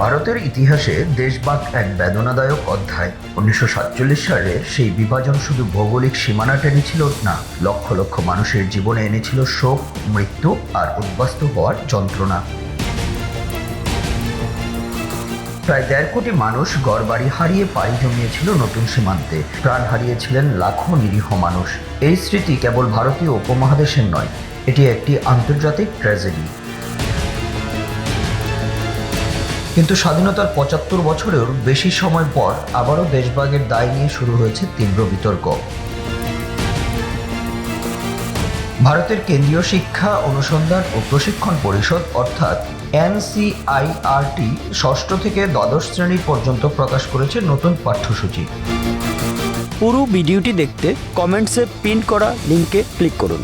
ভারতের ইতিহাসে দেশবাগ এক বেদনাদায়ক অধ্যায়। উনিশশো সাতচল্লিশ সালে সেই বিভাজন শুধু ভৌগোলিক সীমানা টেনেছিল না, লক্ষ লক্ষ মানুষের জীবনে এনেছিল শোক, মৃত্যু আর উদ্বাস্তু হওয়ার যন্ত্রণা। প্রায় দেড় কোটি মানুষ গড়বাড়ি হারিয়ে পাড়ি জমিয়েছিল নতুন সীমান্তে। প্রাণ হারিয়েছিলেন লাখো নিরীহ মানুষ। এই স্মৃতি কেবল ভারতীয় উপমহাদেশের নয়, এটি একটি আন্তর্জাতিক ট্র্যাজেডি। কিন্তু স্বাধীনতার পঁচাত্তর বছরের বেশি সময় পর আবারও দেশভাগের দায় নিয়ে শুরু হয়েছে তীব্র বিতর্ক। ভারতের কেন্দ্রীয় শিক্ষা, অনুসন্ধান ও প্রশিক্ষণ পরিষদ, অর্থাৎ এনসিআইআরটি, ষষ্ঠ থেকে দ্বাদশ শ্রেণি পর্যন্ত প্রকাশ করেছে নতুন পাঠ্যসূচি। পুরো ভিডিওটি দেখতে কমেন্টসে পিন করা লিঙ্কে ক্লিক করুন।